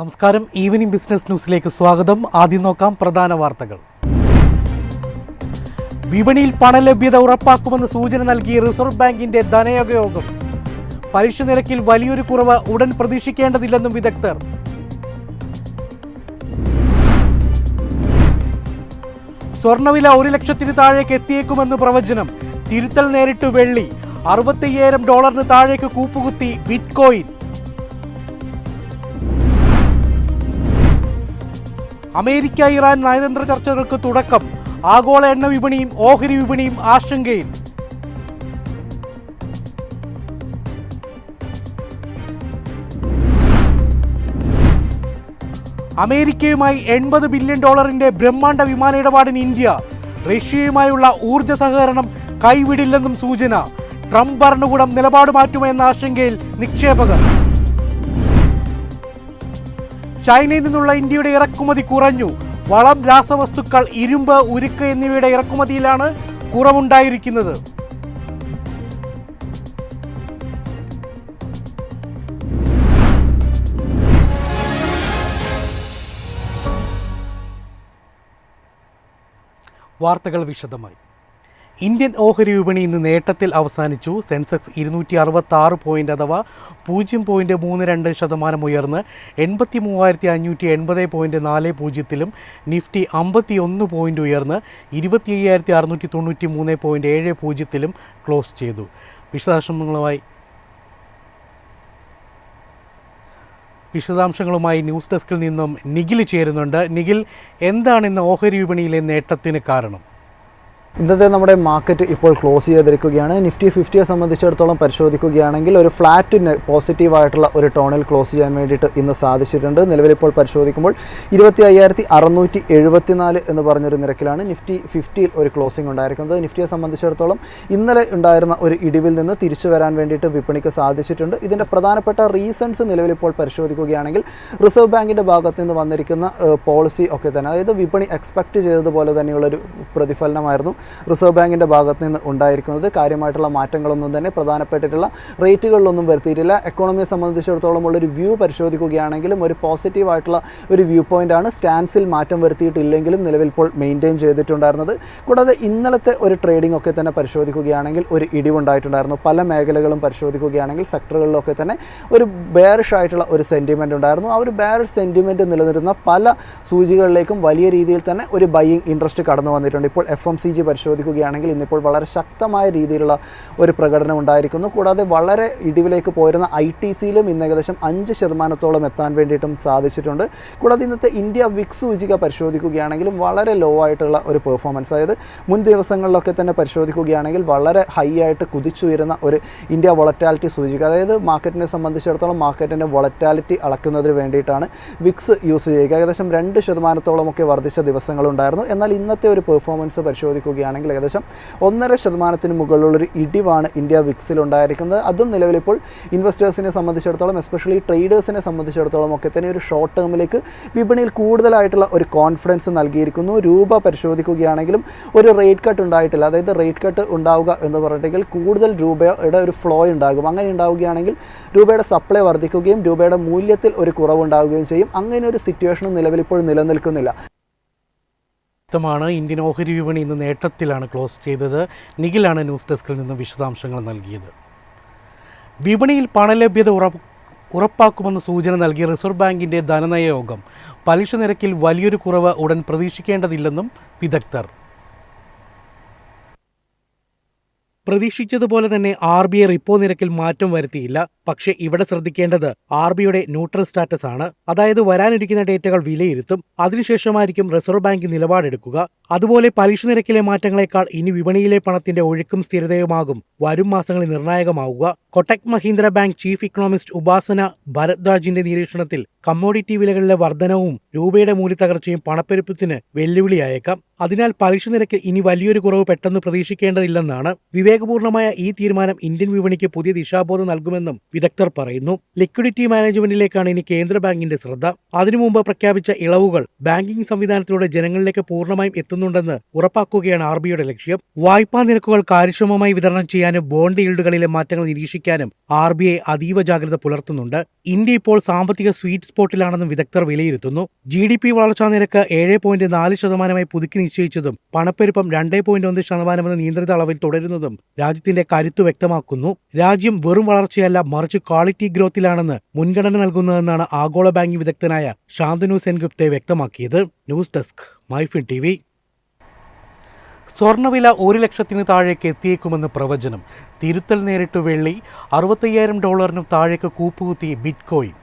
നമസ്കാരം. Evening business ന്യൂസിലേക്ക് സ്വാഗതം. ആദ്യം നോക്കാം പ്രധാന വാർത്തകൾ. വിപണിയിൽ പണലഭ്യത ഉറപ്പാക്കുമെന്ന് സൂചന നൽകി റിസർവ് ബാങ്കിന്റെ ധനയോഗ. യോഗം പലിശ നിരക്കിൽ വലിയൊരു കുറവ് ഉടൻ പ്രതീക്ഷിക്കേണ്ടതില്ലെന്നും വിദഗ്ധർ. സ്വർണവില ഒരു ലക്ഷത്തിന് താഴേക്ക് എത്തിയേക്കുമെന്ന് പ്രവചനം. തിരുത്തൽ നേരിട്ട് വെള്ളി. അറുപത്തയ്യായിരം ഡോളറിന് താഴേക്ക് കൂപ്പുകുത്തി ബിറ്റ്കോയിൻ. അമേരിക്ക ഇറാൻ നയതന്ത്ര ചർച്ചകൾക്ക് തുടക്കം. ആഗോള എണ്ണ വിപണിയും ഓഹരി വിപണിയും ആശങ്കയിൽ. അമേരിക്കയുമായി എൺപത് ബില്യൺ ഡോളറിന്റെ ബ്രഹ്മാണ്ഡ വിമാന ഇടപാടിന് ഇന്ത്യ. റഷ്യയുമായുള്ള ഊർജ സഹകരണം കൈവിടില്ലെന്നും സൂചന. ട്രംപ് ഭരണകൂടം നിലപാട് മാറ്റുമെന്ന ആശങ്കയിൽ നിക്ഷേപകർ. ചൈനയിൽ നിന്നുള്ള ഇന്ത്യയുടെ ഇറക്കുമതി കുറഞ്ഞു. വളം രാസവസ്തുക്കൾ ഇരുമ്പ് ഉരുക്ക് എന്നിവയുടെ ഇറക്കുമതിയിലാണ് കുറവുണ്ടായിരിക്കുന്നത്. വാർത്തകൾ വിശദമായി. ഇന്ത്യൻ ഓഹരി വിപണി ഇന്ന് നേട്ടത്തിൽ അവസാനിച്ചു. സെൻസെക്സ് ഇരുന്നൂറ്റി അറുപത്തി ആറ് പോയിന്റ് അഥവാ പൂജ്യം പോയിന്റ് മൂന്ന് രണ്ട് ശതമാനം ഉയർന്ന് എൺപത്തി മൂവായിരത്തി അഞ്ഞൂറ്റി എൺപത് പോയിന്റ് നാല് പൂജ്യത്തിലും നിഫ്റ്റി അമ്പത്തി ഒന്ന് പോയിന്റ് ഉയർന്ന് ഇരുപത്തി അയ്യായിരത്തി അറുന്നൂറ്റി തൊണ്ണൂറ്റി മൂന്ന് പോയിന്റ് ഏഴ് പൂജ്യത്തിലും ക്ലോസ് ചെയ്തു. വിശദാംശങ്ങളുമായി വിശദാംശങ്ങളുമായി ന്യൂസ് ഡെസ്കിൽ നിന്നും നിഖിൽ ചേരുന്നുണ്ട്. നിഖിൽ എന്താണ് ഇന്ന് ഓഹരി വിപണിയിലെ നേട്ടത്തിന് കാരണം? ഇന്നത്തെ നമ്മുടെ മാർക്കറ്റ് ഇപ്പോൾ ക്ലോസ് ചെയ്തിരിക്കുകയാണ്. നിഫ്റ്റി ഫിഫ്റ്റിയെ സംബന്ധിച്ചിടത്തോളം പരിശോധിക്കുകയാണെങ്കിൽ ഒരു ഫ്ലാറ്റിന് പോസിറ്റീവായിട്ടുള്ള ഒരു ടോണിൽ ക്ലോസ് ചെയ്യാൻ വേണ്ടിയിട്ട് ഇന്ന് സാധിച്ചിട്ടുണ്ട്. നിലവിലിപ്പോൾ പരിശോധിക്കുമ്പോൾ ഇരുപത്തി അയ്യായിരത്തി അറുന്നൂറ്റി എഴുപത്തിനാല് എന്ന് പറഞ്ഞൊരു നിരക്കിലാണ് നിഫ്റ്റി ഫിഫ്റ്റിയിൽ ഒരു ക്ലോസിംഗ് ഉണ്ടായിരിക്കുന്നത്. നിഫ്റ്റിയെ സംബന്ധിച്ചിടത്തോളം ഇന്നലെ ഉണ്ടായിരുന്ന ഒരു ഇടിവിൽ നിന്ന് തിരിച്ചു വരാൻ വേണ്ടിയിട്ട് വിപണിക്ക് സാധിച്ചിട്ടുണ്ട്. ഇതിന്റെ പ്രധാനപ്പെട്ട റീസൺസ് നിലവിലിപ്പോൾ പരിശോധിക്കുകയാണെങ്കിൽ റിസർവ് ബാങ്കിന്റെ ഭാഗത്ത് നിന്ന് വന്നിരിക്കുന്ന പോളിസി ഒക്കെ തന്നെ. അതായത് വിപണി എക്സ്പെക്റ്റ് ചെയ്തതുപോലെ തന്നെയുള്ളൊരു പ്രതിഫലനമായിരുന്നു. റിസർവ് ബാങ്കിന്റെ ഭാഗത്ത് നിന്ന് ഉണ്ടായിരിക്കുന്നത്. കാര്യമായിട്ടുള്ള മാറ്റങ്ങളൊന്നും തന്നെ പ്രധാനപ്പെട്ടിട്ടുള്ള റേറ്റുകളിലൊന്നും വരുത്തിയിട്ടില്ല. എക്കോണമിയെ സംബന്ധിച്ചിടത്തോളം ഉള്ളൊരു വ്യൂ പരിശോധിക്കുകയാണെങ്കിലും ഒരു പോസിറ്റീവ് ആയിട്ടുള്ള ഒരു വ്യൂ പോയിന്റാണ് സ്റ്റാൻസിൽ മാറ്റം വരുത്തിയിട്ടില്ലെങ്കിലും നിലവിൽ ഇപ്പോൾ മെയിന്റെയിൻ ചെയ്തിട്ടുണ്ടായിരുന്നത്. കൂടാതെ ഇന്നലത്തെ ഒരു ട്രേഡിംഗ് ഒക്കെ തന്നെ പരിശോധിക്കുകയാണെങ്കിൽ ഒരു ഇടിവുണ്ടായിട്ടുണ്ടായിരുന്നു പല മേഖലകളും പരിശോധിക്കുകയാണെങ്കിൽ സെക്ടറുകളിലൊക്കെ തന്നെ ഒരു ബെയറിഷ് ആയിട്ടുള്ള ഒരു സെന്റിമെന്റ് ഉണ്ടായിരുന്നു. ആ ഒരു ബെയറിഷ് സെന്റിമെന്റ് നിലനിർത്തുന്ന പല സൂചികളിലേക്കും വലിയ രീതിയിൽ തന്നെ ഒരു ബൈയിങ് ഇൻട്രസ്റ്റ് കടന്നു വന്നിട്ടുണ്ട്. ഇപ്പോൾ എഫ് എം സി ജി പരിശോധിക്കുകയാണെങ്കിൽ ഇന്നിപ്പോൾ വളരെ ശക്തമായ രീതിയിലുള്ള ഒരു പ്രകടനം ഉണ്ടായിരിക്കുന്നു. കൂടാതെ വളരെ ഇടിവിലേക്ക് പോയിരുന്ന ഐ ടി സിയിലും ഇന്ന് ഏകദേശം അഞ്ച് ശതമാനത്തോളം എത്താൻ വേണ്ടിയിട്ടും സാധിച്ചിട്ടുണ്ട്. കൂടാതെ ഇന്നത്തെ ഇന്ത്യ വിക്സ് സൂചിക പരിശോധിക്കുകയാണെങ്കിലും വളരെ ലോ ആയിട്ടുള്ള ഒരു പെർഫോമൻസ് അതായത് മുൻ ദിവസങ്ങളിലൊക്കെ തന്നെ പരിശോധിക്കുകയാണെങ്കിൽ വളരെ ഹൈ ആയിട്ട് കുതിച്ചുയരുന്ന ഒരു ഇന്ത്യ വൊളറ്റാലിറ്റി സൂചിക. അതായത് മാർക്കറ്റിനെ സംബന്ധിച്ചിടത്തോളം മാർക്കറ്റിന്റെ വൊളറ്റാലിറ്റി അളക്കുന്നതിന് വേണ്ടിയിട്ടാണ് വിക്സ് യൂസ് ചെയ്യുക. ഏകദേശം രണ്ട് ശതമാനത്തോളമൊക്കെ വർദ്ധിച്ച ദിവസങ്ങളുണ്ടായിരുന്നു. എന്നാൽ ഇന്നത്തെ ഒരു പെർഫോമൻസ് പരിശോധിക്കുകയാണെങ്കിൽ ഏകദേശം ഒന്നര ശതമാനത്തിന് മുകളിലുള്ളൊരു ഇടിവാണ് ഇന്ത്യ വിക്സിൽ ഉണ്ടായിരിക്കുന്നത് അതും നിലവിലിപ്പോൾ ഇൻവെസ്റ്റേഴ്സിനെ സംബന്ധിച്ചിടത്തോളം എസ്പെഷ്യലി ട്രേഡേഴ്സിനെ സംബന്ധിച്ചിടത്തോളം ഒക്കെ തന്നെ ഒരു ഷോർട്ട് ടേമിലേക്ക് വിപണിയിൽ കൂടുതലായിട്ടുള്ള ഒരു കോൺഫിഡൻസ് നൽകിയിരിക്കുന്നു. രൂപ പരിശോധിക്കുകയാണെങ്കിലും ഒരു റേറ്റ് കട്ട് ഉണ്ടായിട്ടില്ല. അതായത് റേറ്റ് കട്ട് ഉണ്ടാവുക എന്ന് പറഞ്ഞിട്ടുണ്ടെങ്കിൽ കൂടുതൽ രൂപയുടെ ഒരു ഫ്ലോ ഉണ്ടാകും. അങ്ങനെ ഉണ്ടാവുകയാണെങ്കിൽ രൂപയുടെ സപ്ലൈ വർദ്ധിക്കുകയും രൂപയുടെ മൂല്യത്തിൽ ഒരു കുറവുണ്ടാവുകയും ചെയ്യും. അങ്ങനെ ഒരു സിറ്റുവേഷനും നിലവിലിപ്പോൾ നിലനിൽക്കുന്നില്ല. വ്യക്തമാണ്. ഇന്ത്യൻ ഓഹരി വിപണി ഇന്ന് നേട്ടത്തിലാണ് ക്ലോസ് ചെയ്തത്. നിഖിലാണ് ന്യൂസ് ഡെസ്കിൽ നിന്ന് വിശദാംശങ്ങൾ നൽകിയത്. വിപണിയിൽ പണലഭ്യത ഉറപ്പ് ഉറപ്പാക്കുമെന്ന് സൂചന നൽകിയ റിസർവ് ബാങ്കിന്റെ ധനനയ യോഗം പലിശ നിരക്കിൽ വലിയൊരു കുറവ് ഉടൻ പ്രതീക്ഷിക്കേണ്ടതില്ലെന്നും വിദഗ്ധർ പ്രതീക്ഷിച്ചതുപോലെ തന്നെ ആർ ബി ഐ റിപ്പോ നിരക്കിൽ മാറ്റം വരുത്തിയില്ല. പക്ഷേ ഇവിടെ ശ്രദ്ധിക്കേണ്ടത് ആർ ബിയുടെ ന്യൂട്രൽ സ്റ്റാറ്റസ് ആണ്. അതായത് വരാനിരിക്കുന്ന ഡേറ്റകൾ വിലയിരുത്തും. അതിനുശേഷമായിരിക്കും റിസർവ് ബാങ്ക് നിലപാടെടുക്കുക. അതുപോലെ പലിശ നിരക്കിലെ മാറ്റങ്ങളെക്കാൾ ഇനി വിപണിയിലെ പണത്തിന്റെ ഒഴുക്കും സ്ഥിരതയുമാകും. വരും മാസങ്ങളിൽ നിർണായകമാവുക. Kotak Mahindra Bank chief economist Upasana ഭരദ്വാജിന്റെ നിരീക്ഷണത്തിൽ കമ്മോഡിറ്റി വിലകളിലെ വർധനവും രൂപയുടെ മൂല്യത്തകർച്ചയും പണപ്പെരുപ്പത്തിന് വെല്ലുവിളിയായേക്കാം. അതിനാൽ പലിശ നിരക്കിൽ ഇനി വലിയൊരു കുറവ് പെട്ടെന്ന് പ്രതീക്ഷിക്കേണ്ടതില്ലെന്നാണ് വിവേകപൂർണമായ ഈ തീരുമാനം ഇന്ത്യൻ വിപണിക്ക് പുതിയ ദിശാബോധം നൽകുമെന്നും വിദഗ്ധർ പറയുന്നു. ലിക്വിഡിറ്റി മാനേജ്മെന്റിലേക്കാണ് ഇനി കേന്ദ്ര ബാങ്കിന്റെ ശ്രദ്ധ. അതിനു മുമ്പ് പ്രഖ്യാപിച്ച ഇളവുകൾ ബാങ്കിംഗ് സംവിധാനത്തിലൂടെ ജനങ്ങളിലേക്ക് പൂർണമായും എത്തുന്നുണ്ടെന്ന് ഉറപ്പാക്കുകയാണ് ആർ ബിയുടെ ലക്ഷ്യം. വായ്പാ നിരക്കുകൾ കാര്യക്ഷമമായി വിതരണം ചെയ്യാനും ബോണ്ട് ഈൽഡുകളിലെ മാറ്റങ്ങൾ നിരീക്ഷിക്കാനും സംരക്ഷിക്കാനും ആർ ബി ഐ അതീവ ജാഗ്രത പുലർത്തുന്നുണ്ട്. ഇന്ത്യ ഇപ്പോൾ സാമ്പത്തിക സ്വീറ്റ് സ്പോട്ടിലാണെന്നും വിദഗ്ധർ വിലയിരുത്തുന്നു. ജി ഡി പി വളർച്ചാ നിരക്ക് ഏഴ് പോയിന്റ് നാല് ശതമാനമായി പുതുക്കി നിശ്ചയിച്ചതും പണപ്പെരുപ്പം രണ്ട് പോയിന്റ് ഒന്ന് ശതമാനമെന്ന നിയന്ത്രിത അളവിൽ തുടരുന്നതും രാജ്യത്തിന്റെ കരുത്ത് വ്യക്തമാക്കുന്നു. രാജ്യം വെറും വളർച്ചയല്ല മറിച്ച് ക്വാളിറ്റി ഗ്രോത്തിലാണെന്ന് മുൻഗണന നൽകുന്നതെന്നാണ് ആഗോള ബാങ്കിംഗ് വിദഗ്ധനായ ശാന്തനു സെൻഗുപ്തെ വ്യക്തമാക്കിയത്. ന്യൂസ് ഡെസ്ക് മൈഫിൻ ടി സ്വർണവില ഒരു ലക്ഷത്തിന് താഴേക്ക് എത്തിയേക്കുമെന്ന് പ്രവചനം. തിരുത്തൽ നേരിട്ട് വെള്ളി അറുപത്തയ്യായിരം ഡോളറിനും താഴേക്ക് കൂപ്പുകുത്തി ബിറ്റ്കോയിൻ.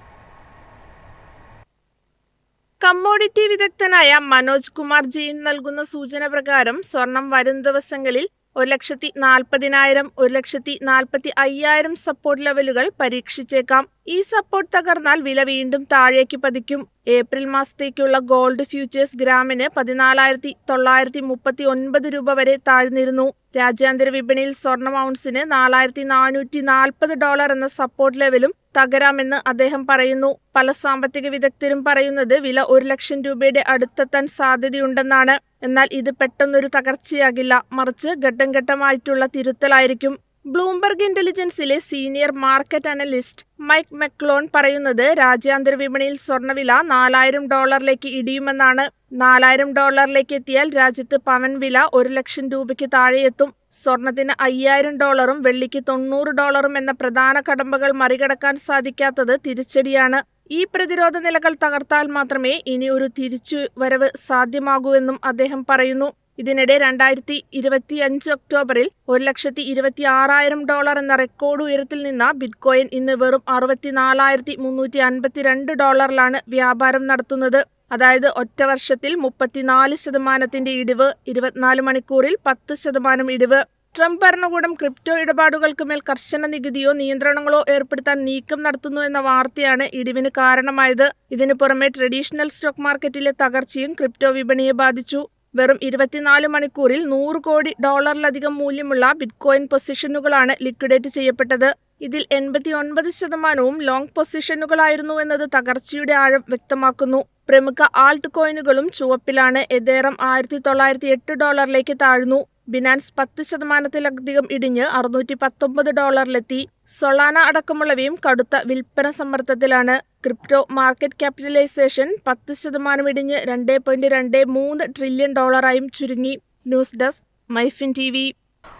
കമ്മോഡിറ്റി വിദഗ്ധനായ മനോജ് കുമാർ ജെയിൻ നൽകുന്ന സൂചന പ്രകാരം സ്വർണം വരും ദിവസങ്ങളിൽ ഒരു ലക്ഷത്തി നാൽപ്പതിനായിരം ഒരു ലക്ഷത്തി നാൽപ്പത്തി അയ്യായിരം സപ്പോർട്ട് ലെവലുകൾ പരീക്ഷിച്ചേക്കാം. ഈ സപ്പോർട്ട് തകർന്നാൽ വില വീണ്ടും താഴേക്ക് പതിക്കും. ഏപ്രിൽ മാസത്തേക്കുള്ള ഗോൾഡ് ഫ്യൂച്ചേഴ്സ് ഗ്രാമിന് പതിനാലായിരത്തി തൊള്ളായിരത്തി മുപ്പത്തി ഒൻപത് രൂപ വരെ താഴ്ന്നിരുന്നു. രാജ്യാന്തര വിപണിയിൽ സ്വർണ ഔൺസിന് നാലായിരത്തി നാനൂറ്റി നാൽപ്പത് ഡോളർ എന്ന സപ്പോർട്ട് ലെവലും തകരാമെന്ന് അദ്ദേഹം പറയുന്നു. പല സാമ്പത്തിക വിദഗ്ധരും പറയുന്നത് വില ഒരു ലക്ഷം രൂപയുടെ അടുത്തെത്താൻ സാധ്യതയുണ്ടെന്നാണ്. എന്നാൽ ഇത് പെട്ടെന്നൊരു തകർച്ചയാകില്ല. മറിച്ച് ഘട്ടം ഘട്ടമായിട്ടുള്ള തിരുത്തലായിരിക്കും. Bloomberg ഇന്റലിജൻസിലെ senior market analyst Mike McGlone പറയുന്നത് രാജ്യാന്തര വിപണിയിൽ സ്വർണവില നാലായിരം ഡോളറിലേക്ക് ഇടിയുമെന്നാണ്. നാലായിരം ഡോളറിലേക്ക് എത്തിയാൽ രാജ്യത്ത് പവൻ വില ഒരു ലക്ഷം രൂപയ്ക്ക് താഴെയെത്തും സ്വർണത്തിന് അയ്യായിരം ഡോളറും വെള്ളിക്ക് തൊണ്ണൂറ് ഡോളറും എന്ന പ്രധാന കടമ്പകൾ മറികടക്കാൻ സാധിക്കാത്തത് തിരിച്ചടിയാണ്. ഈ പ്രതിരോധ നിലകൾ തകർത്താൽ മാത്രമേ ഇനി ഒരു തിരിച്ചുവരവ് സാധ്യമാകൂ എന്നും അദ്ദേഹം പറയുന്നു. ഇതിനിടെ രണ്ടായിരത്തി ഇരുപത്തി അഞ്ച് ഒക്ടോബറിൽ ഒരു ലക്ഷത്തി ഇരുപത്തി ആറായിരം ഡോളർ എന്ന റെക്കോർഡ് ഉയരത്തിൽ നിന്ന ബിറ്റ്കോയിൻ ഇന്ന് വെറും അറുപത്തിനാലായിരത്തി മുന്നൂറ്റി അൻപത്തിരണ്ട് ഡോളറിലാണ് വ്യാപാരം നടത്തുന്നത്. അതായത് ഒറ്റ വർഷത്തിൽ മുപ്പത്തിനാല് ശതമാനത്തിന്റെ ഇടിവ് ഇരുപത്തിനാല് മണിക്കൂറിൽ പത്ത് ശതമാനം ഇടിവ്. ട്രംപ് ഭരണകൂടം ക്രിപ്റ്റോ ഇടപാടുകൾക്ക് മേൽ കർശന നികുതിയോ നിയന്ത്രണങ്ങളോ ഏർപ്പെടുത്താൻ നീക്കം നടത്തുന്നു എന്ന വാർത്തയാണ് ഇടിവിന് കാരണമായത്. ഇതിനു പുറമെ ട്രഡീഷണൽ സ്റ്റോക്ക് മാർക്കറ്റിലെ തകർച്ചയും ക്രിപ്റ്റോ വിപണിയെ ബാധിച്ചു. വെറും ഇരുപത്തിനാല് മണിക്കൂറിൽ നൂറ് കോടി ഡോളറിലധികം മൂല്യമുള്ള ബിറ്റ്കോയിൻ പൊസിഷനുകളാണ് ലിക്വിഡേറ്റ് ചെയ്യപ്പെട്ടത്. ഇതിൽ എൺപത്തി ഒൻപത് ശതമാനവും ലോങ് പൊസിഷനുകളായിരുന്നു എന്നത് തകർച്ചയുടെ ആഴം വ്യക്തമാക്കുന്നു. പ്രമുഖ ആൾട്ട് കോയിനുകളും ചുവപ്പിലാണ് എതേറം ആയിരത്തി തൊള്ളായിരത്തി എട്ട് ഡോളറിലേക്ക് താഴ്ന്നു. ബിനാൻസ് പത്ത് ശതമാനത്തിലധികം ഇടിഞ്ഞ് അറുന്നൂറ്റി പത്തൊമ്പത് ഡോളറിലെത്തി. സൊളാന അടക്കമുള്ളവയും കടുത്ത വിൽപ്പന സമ്മർദ്ദത്തിലാണ്. ക്രിപ്റ്റോ മാർക്കറ്റ് ക്യാപിറ്റലൈസേഷൻ പത്ത് ശതമാനം ഇടിഞ്ഞ് രണ്ട് പോയിന്റ് രണ്ട് മൂന്ന് ട്രില്യൺ ഡോളറായും ചുരുങ്ങി. News desk MyFin T V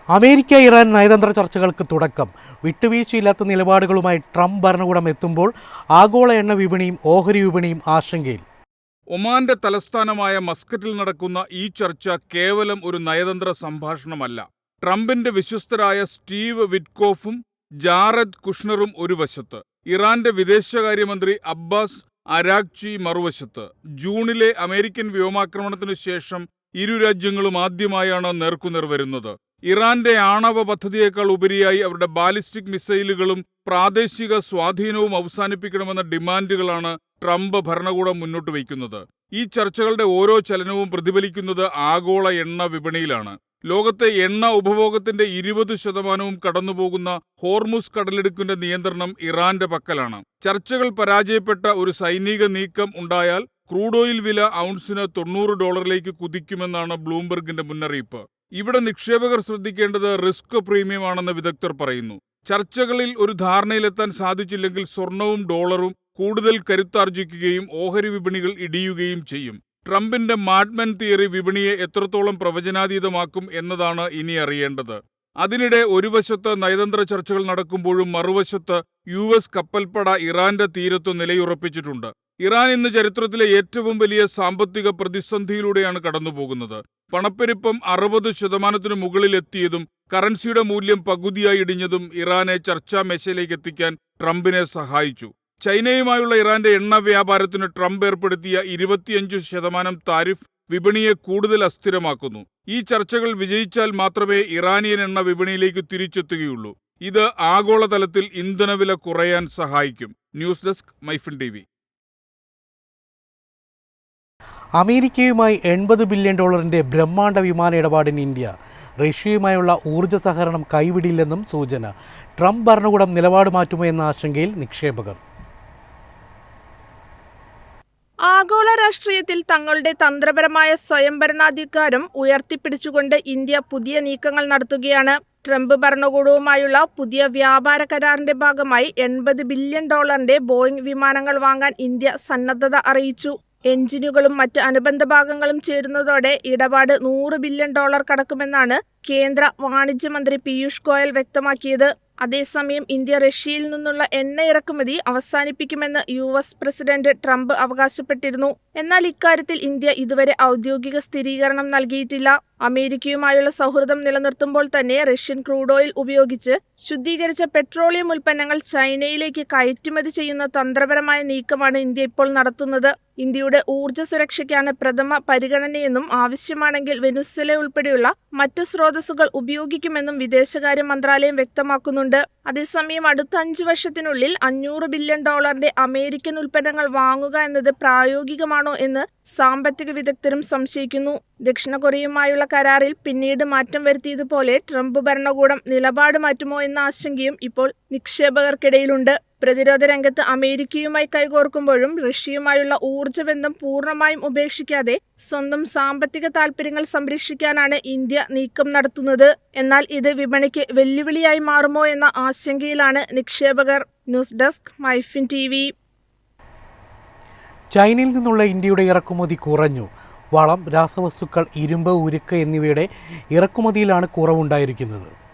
America Iran നയതന്ത്ര ചർച്ചകൾക്ക് തുടക്കം. വിട്ടുവീഴ്ചയില്ലാത്ത നിലപാടുകളുമായി ട്രംപ് ഭരണകൂടം എത്തുമ്പോൾ ആഗോള എണ്ണ വിപണിയും ഓഹരി വിപണിയും ആശങ്കയിൽ. ഒമാന്റെ തലസ്ഥാനമായ മസ്കറ്റിൽ നടക്കുന്ന ഈ ചർച്ച കേവലം ഒരു നയതന്ത്ര സംഭാഷണമല്ല. ട്രംപിന്റെ വിശ്വസ്തരായ സ്റ്റീവ് വിറ്റ്കോഫും ജാറദ് കുഷ്ണറും ഒരു വശത്ത് ഇറാന്റെ വിദേശകാര്യമന്ത്രി അബ്ബാസ് അരാഗ്ചി മറുവശത്ത്. ജൂണിലെ അമേരിക്കൻ വ്യോമാക്രമണത്തിനു ശേഷം ഇരു രാജ്യങ്ങളും ആദ്യമായാണ് നേർക്കുനേർ വരുന്നത്. ഇറാന്റെ ആണവ പദ്ധതിയേക്കാൾ ഉപരിയായി അവരുടെ ബാലിസ്റ്റിക് മിസൈലുകളും പ്രാദേശിക സ്വാധീനവും അവസാനിപ്പിക്കണമെന്ന ഡിമാൻഡുകളാണ് ട്രംപ് ഭരണകൂടം മുന്നോട്ട് വയ്ക്കുന്നത്. ഈ ചർച്ചകളുടെ ഓരോ ചലനവും പ്രതിഫലിക്കുന്നത് ആഗോള എണ്ണ വിപണിയിലാണ്. ലോകത്തെ എണ്ണ ഉപഭോഗത്തിന്റെ ഇരുപത് ശതമാനവും കടന്നുപോകുന്ന ഹോർമുസ് കടലെടുക്കിന്റെ നിയന്ത്രണം ഇറാന്റെ പക്കലാണ്. ചർച്ചകൾ പരാജയപ്പെട്ട ഒരു സൈനിക നീക്കം ഉണ്ടായാൽ ക്രൂഡ് ഓയിൽ വില ഔൺസിന് തൊണ്ണൂറ് ഡോളറിലേക്ക് കുതിക്കുമെന്നാണ് ബ്ലൂംബെർഗിന്റെ മുന്നറിയിപ്പ്. ഇവിടെ നിക്ഷേപകർ ശ്രദ്ധിക്കേണ്ടത് റിസ്ക് പ്രീമിയം ആണെന്ന് വിദഗ്ധർ പറയുന്നു. ചർച്ചകളിൽ ഒരു ധാരണയിലെത്താൻ സാധിച്ചില്ലെങ്കിൽ സ്വർണവും ഡോളറും കൂടുതൽ കരുത്താർജിക്കുകയും ഓഹരി വിപണികൾ ഇടിയുകയും ചെയ്യും. ട്രംപിന്റെ മാഡ്മെൻ തിയറി വിപണിയെ എത്രത്തോളം പ്രവചനാതീതമാക്കും എന്നതാണ് ഇനി അറിയേണ്ടത്. അതിനിടെ ഒരു വശത്ത് നയതന്ത്ര ചർച്ചകൾ നടക്കുമ്പോഴും മറുവശത്ത് യു എസ് കപ്പൽപ്പട ഇറാന്റെ തീരത്ത് നിലയുറപ്പിച്ചിട്ടുണ്ട്. ഇറാൻ ഇന്ന് ചരിത്രത്തിലെ ഏറ്റവും വലിയ സാമ്പത്തിക പ്രതിസന്ധിയിലൂടെയാണ് കടന്നുപോകുന്നത്. പണപ്പെരുപ്പം അറുപത് ശതമാനത്തിനു മുകളിലെത്തിയതും കറൻസിയുടെ മൂല്യം പകുതിയായി ഇടിഞ്ഞതും ഇറാനെ ചർച്ചാ മേശയിലേക്ക് എത്തിക്കാൻ ട്രംപിനെ സഹായിച്ചു. ചൈനയുമായുള്ള ഇറാന്റെ എണ്ണ വ്യാപാരത്തിന് ട്രംപ് ഏർപ്പെടുത്തിയ ഇരുപത്തിയഞ്ച് ശതമാനം താരിഫ് വിപണിയെ കൂടുതൽ അസ്ഥിരമാക്കുന്നു. ഈ ചർച്ചകൾ വിജയിച്ചാൽ മാത്രമേ ഇറാനിയൻ എണ്ണ വിപണിയിലേക്ക് തിരിച്ചെത്തുകയുള്ളൂ. ഇത് ആഗോളതലത്തിൽ ഇന്ധനവില കുറയാൻ സഹായിക്കും. ന്യൂസ് ഡെസ്ക് മൈഫിൻ ടി അമേരിക്കയുമായി എൺപത് ബില്യൺ ഡോളറിന്റെ ബ്രഹ്മാണ്ഡ വിമാന ഇടപാടിന് ഇന്ത്യ റഷ്യയുമായുള്ള ഊർജ സഹകരണം കൈവിടില്ലെന്നും സൂചന. ട്രംപ് ഭരണകൂടം നിലപാട് മാറ്റുമോ എന്ന ആശങ്കയിൽ നിക്ഷേപകർ. ആഗോള രാഷ്ട്രീയത്തിൽ തങ്ങളുടെ തന്ത്രപരമായ സ്വയംഭരണാധികാരം ഉയർത്തിപ്പിടിച്ചുകൊണ്ട് ഇന്ത്യ പുതിയ നീക്കങ്ങൾ നടത്തുകയാണ്. ട്രംപ് ഭരണകൂടവുമായുള്ള പുതിയ വ്യാപാര കരാറിന്റെ ഭാഗമായി എൺപത് ബില്യൺ ഡോളറിന്റെ ബോയിംഗ് വിമാനങ്ങൾ വാങ്ങാൻ ഇന്ത്യ സന്നദ്ധത അറിയിച്ചു. എഞ്ചിനുകളും മറ്റ് അനുബന്ധ ഭാഗങ്ങളും ചേരുന്നതോടെ ഇടപാട് നൂറ് ബില്യൺ ഡോളർ കടക്കുമെന്നാണ് കേന്ദ്ര വാണിജ്യമന്ത്രി പീയൂഷ് ഗോയൽ വ്യക്തമാക്കിയത്. അതേസമയം ഇന്ത്യ റഷ്യയിൽ നിന്നുള്ള എണ്ണ ഇറക്കുമതി അവസാനിപ്പിക്കുമെന്ന് യു എസ് പ്രസിഡന്റ് ട്രംപ് അവകാശപ്പെട്ടിരുന്നു. എന്നാൽ ഇക്കാര്യത്തിൽ ഇന്ത്യ ഇതുവരെ ഔദ്യോഗിക സ്ഥിരീകരണം നൽകിയിട്ടില്ല. അമേരിക്കയുമായുള്ള സൗഹൃദം നിലനിർത്തുമ്പോൾ തന്നെ റഷ്യൻ ക്രൂഡ് ഓയിൽ ഉപയോഗിച്ച് ശുദ്ധീകരിച്ച പെട്രോളിയം ഉൽപ്പന്നങ്ങൾ ചൈനയിലേക്ക് കയറ്റുമതി ചെയ്യുന്ന തന്ത്രപരമായ നീക്കമാണ് ഇന്ത്യ ഇപ്പോൾ നടത്തുന്നത്. ഇന്ത്യയുടെ ഊർജ സുരക്ഷയ്ക്കാണ് പ്രഥമ പരിഗണനയെന്നും ആവശ്യമാണെങ്കിൽ വെനുസ്വല ഉൾപ്പെടെയുള്ള മറ്റു സ്രോതസ്സുകൾ ഉപയോഗിക്കുമെന്നും വിദേശകാര്യ മന്ത്രാലയം വ്യക്തമാക്കുന്നുണ്ട്. അതേസമയം അടുത്ത അഞ്ചു വർഷത്തിനുള്ളിൽ അഞ്ഞൂറ് ബില്യൺ ഡോളറിന്റെ അമേരിക്കൻ ഉൽപ്പന്നങ്ങൾ വാങ്ങുക എന്നത് പ്രായോഗികമാണോ എന്ന് സാമ്പത്തിക വിദഗ്ധരും സംശയിക്കുന്നു. ദക്ഷിണ കൊറിയയുമായുള്ള കരാറിൽ പിന്നീട് മാറ്റം വരുത്തിയതുപോലെ ട്രംപ് ഭരണകൂടം നിലപാട് മാറ്റുമോ എന്ന ആശങ്കയും ഇപ്പോൾ നിക്ഷേപകർക്കിടയിലുണ്ട്. പ്രതിരോധ രംഗത്ത് അമേരിക്കയുമായി കൈകോർക്കുമ്പോഴും റഷ്യയുമായുള്ള ഊർജ ബന്ധം പൂർണമായും ഉപേക്ഷിക്കാതെ സ്വന്തം സാമ്പത്തിക താൽപര്യങ്ങൾ സംരക്ഷിക്കാനാണ് ഇന്ത്യ നീക്കം നടത്തുന്നത്. എന്നാൽ ഇത് വിപണിക്ക് വെല്ലുവിളിയായി മാറുമോ എന്ന ആശങ്കയിലാണ് നിക്ഷേപകർ. ന്യൂസ് ഡെസ്ക് മൈഫിൻ ടി ചൈനയിൽ നിന്നുള്ള ഇന്ത്യയുടെ ഇറക്കുമതി കുറഞ്ഞു. വളം രാസവസ്തുക്കൾ ഇരുമ്പ് ഉരുക്ക് എന്നിവയുടെ ഇറക്കുമതിയിലാണ് കുറവുണ്ടായിരിക്കുന്നത്.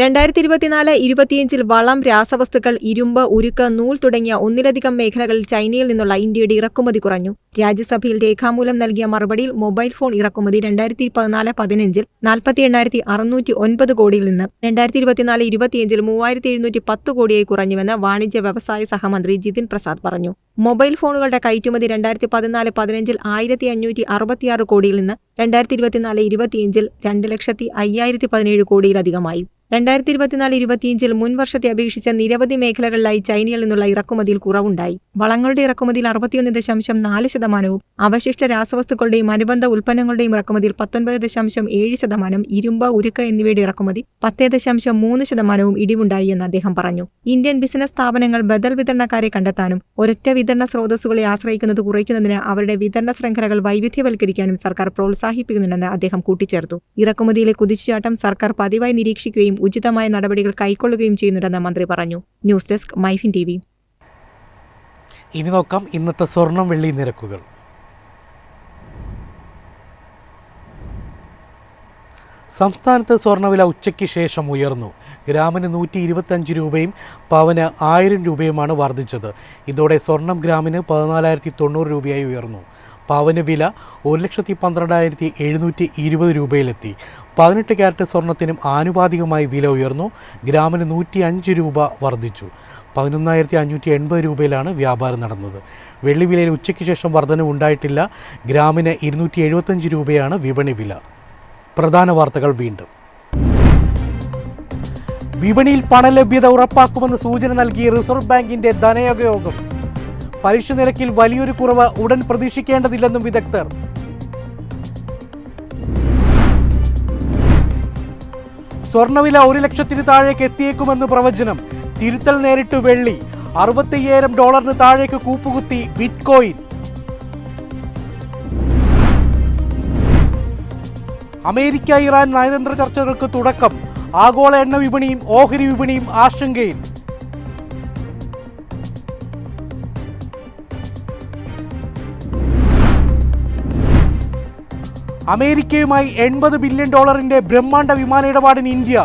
രണ്ടായിരത്തി ഇരുപത്തിനാല് ഇരുപത്തിയഞ്ചിൽ വളം രാസവസ്തുക്കൾ ഇരുമ്പ് ഉരുക്ക് നൂൽ തുടങ്ങിയ ഒന്നിലധികം മേഖലകളിൽ ചൈനയിൽ നിന്നുള്ള ഇന്ത്യയുടെ ഇറക്കുമതി കുറഞ്ഞു. രാജ്യസഭയിൽ രേഖാമൂലം നൽകിയ മറുപടിയിൽ മൊബൈൽ ഫോൺ ഇറക്കുമതി രണ്ടായിരത്തി പതിനാല് പതിനഞ്ചിൽ നാൽപ്പത്തി എണ്ണായിരത്തി അറുന്നൂറ്റി ഒൻപത് കോടിയിൽ നിന്ന് രണ്ടായിരത്തി ഇരുപത്തിനാല് ഇരുപത്തിയഞ്ചിൽ മൂവായിരത്തി എഴുന്നൂറ്റി പത്ത് കോടിയായി കുറഞ്ഞുവെന്ന് വാണിജ്യ വ്യവസായ സഹമന്ത്രി ജിതിൻ പ്രസാദ് പറഞ്ഞു. മൊബൈൽ ഫോണുകളുടെ കയറ്റുമതി രണ്ടായിരത്തി പതിനാല് പതിനഞ്ചിൽ ആയിരത്തി അഞ്ഞൂറ്റി അറുപത്തിയാറ് കോടിയിൽ നിന്ന് രണ്ടായിരത്തി ഇരുപത്തിനാല് ഇരുപത്തിയഞ്ചിൽ രണ്ട് ലക്ഷത്തി അയ്യായിരത്തി പതിനേഴ് കോടിയിലധികമായി. രണ്ടായിരത്തി ഇരുപത്തിനാല് ഇരുപത്തിയഞ്ചിൽ മുൻ വർഷത്തെ അപേക്ഷിച്ച നിരവധി മേഖലകളിലായി ചൈനയിൽ നിന്നുള്ള ഇറക്കുമതിയിൽ കുറവുണ്ടായി. വളങ്ങളുടെ ഇറക്കുമതിയിൽ അറുപത്തിയൊന്ന് ദശാംശം നാല് ശതമാനവും അവശിഷ്ട രാസവസ്തുക്കളുടെയും അനുബന്ധ ഉൽപ്പന്നങ്ങളുടെയും ഇറക്കുമതിയിൽ പത്തൊൻപത് ദശാംശം ഏഴ് ശതമാനം ഇരുമ്പ് ഉരുക്ക എന്നിവയുടെ ഇറക്കുമതി പത്ത് ദശാംശം മൂന്ന് ശതമാനവും ഇടിവുണ്ടായി എന്ന് അദ്ദേഹം പറഞ്ഞു. ഇന്ത്യൻ ബിസിനസ് സ്ഥാപനങ്ങൾ ബദൽ വിതരണക്കാരെ കണ്ടെത്താനും ഒരൊറ്റ വിതരണ സ്രോതസ്സുകളെ ആശ്രയിക്കുന്നത് കുറയ്ക്കുന്നതിന് അവരുടെ വിതരണ ശൃംഖലകൾ വൈവിധ്യവൽക്കരിക്കാനും സർക്കാർ പ്രോത്സാഹിപ്പിക്കുന്നുണ്ടെന്ന് അദ്ദേഹം കൂട്ടിച്ചേർത്തു. ഇറക്കുമതിയിലെ കുതിച്ചുചാട്ടം സർക്കാർ പതിവായി നിരീക്ഷിക്കുകയും ഉചിതമായ നടപടികൾ കൈക്കൊള്ളുകയും ചെയ്യുന്നുണ്ടെന്ന് മന്ത്രി പറഞ്ഞു. ന്യൂസ് ഡെസ്ക് മൈഫിൻ ടി ഇനി നോക്കാം ഇന്നത്തെ സ്വർണം വെള്ളി നിരക്കുകൾ. സംസ്ഥാനത്ത് സ്വർണവില ഉച്ചയ്ക്ക് ശേഷം ഉയർന്നു. ഗ്രാമിന് നൂറ്റി ഇരുപത്തഞ്ച് രൂപയും പവന് ആയിരം രൂപയുമാണ് വർദ്ധിച്ചത്. ഇതോടെ സ്വർണം ഗ്രാമിന് പതിനാലായിരത്തി തൊണ്ണൂറ് രൂപയായി ഉയർന്നു. പവന് വില ഒരു ലക്ഷത്തി പന്ത്രണ്ടായിരത്തി എഴുന്നൂറ്റി ഇരുപത് രൂപയിലെത്തി. പതിനെട്ട് ക്യാരറ്റ് സ്വർണത്തിനും ആനുപാതികമായി വില ഉയർന്നു. ഗ്രാമിന് നൂറ്റി അഞ്ച് രൂപ വർദ്ധിച്ചു. പതിനൊന്നായിരത്തി അഞ്ഞൂറ്റി എൺപത് രൂപയിലാണ് വ്യാപാരം നടന്നത്. വെള്ളി വിലയിൽ ഉച്ചയ്ക്ക് ശേഷം വർധനവ് ഉണ്ടായിട്ടില്ല. ഗ്രാമിന് ഇരുന്നൂറ്റി എഴുപത്തഞ്ച് രൂപയാണ് വിപണി വില. പ്രധാന വാർത്തകൾ വീണ്ടും. വിപണിയിൽ പണലഭ്യത ഉറപ്പാക്കുമെന്ന് സൂചന നൽകിയ റിസർവ് ബാങ്കിന്റെ ധനയോഗ. യോഗം പലിശ നിരക്കിൽ വലിയൊരു കുറവ് ഉടൻ പ്രതീക്ഷിക്കേണ്ടതില്ലെന്നും വിദഗ്ധർ. സ്വർണവില ഒരു ലക്ഷത്തിന് താഴേക്ക് എത്തിയേക്കുമെന്ന് പ്രവചനം. തിരുത്തൽ നേരിട്ട് വെള്ളി. അറുപത്തയ്യായിരം ഡോളറിന് താഴേക്ക് കൂപ്പുകുത്തി ബിറ്റ്കോയിൻ. അമേരിക്ക ഇറാൻ നയതന്ത്ര ചർച്ചകൾക്ക് തുടക്കം. ആഗോള എണ്ണ വിപണിയും ഓഹരി വിപണിയും ആശങ്കയിൽ. അമേരിക്കയുമായി എൺപത് ബില്യൺ ഡോളറിന്റെ ബ്രഹ്മാണ്ഡ വിമാന ഇടപാടിന് ഇന്ത്യ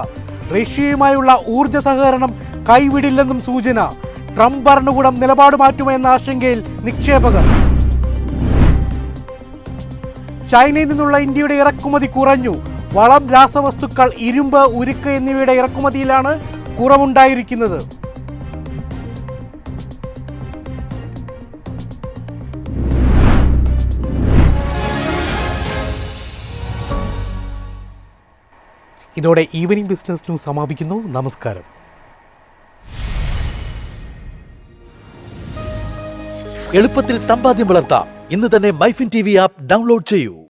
റഷ്യയുമായുള്ള ഊർജ സഹകരണം കൈവിടില്ലെന്നും സൂചന. ട്രംപ് ഭരണകൂടം നിലപാട് മാറ്റുമെന്ന ആശങ്കയിൽ നിക്ഷേപകർ. ചൈനയിൽ നിന്നുള്ള ഇന്ത്യയുടെ ഇറക്കുമതി കുറഞ്ഞു. വളം രാസവസ്തുക്കൾ ഇരുമ്പ് ഉരുക്ക് എന്നിവയുടെ ഇറക്കുമതിയിലാണ് കുറവുണ്ടായിരിക്കുന്നത്. ഇതോടെ ഈവനിംഗ് ബിസിനസ് ന്യൂസ് സമാപിക്കുന്നു. നമസ്കാരം. എളുപ്പത്തിൽ സമ്പാദ്യം വളർത്താം. ഇന്ന് തന്നെ MyFin T V app download ചെയ്യൂ.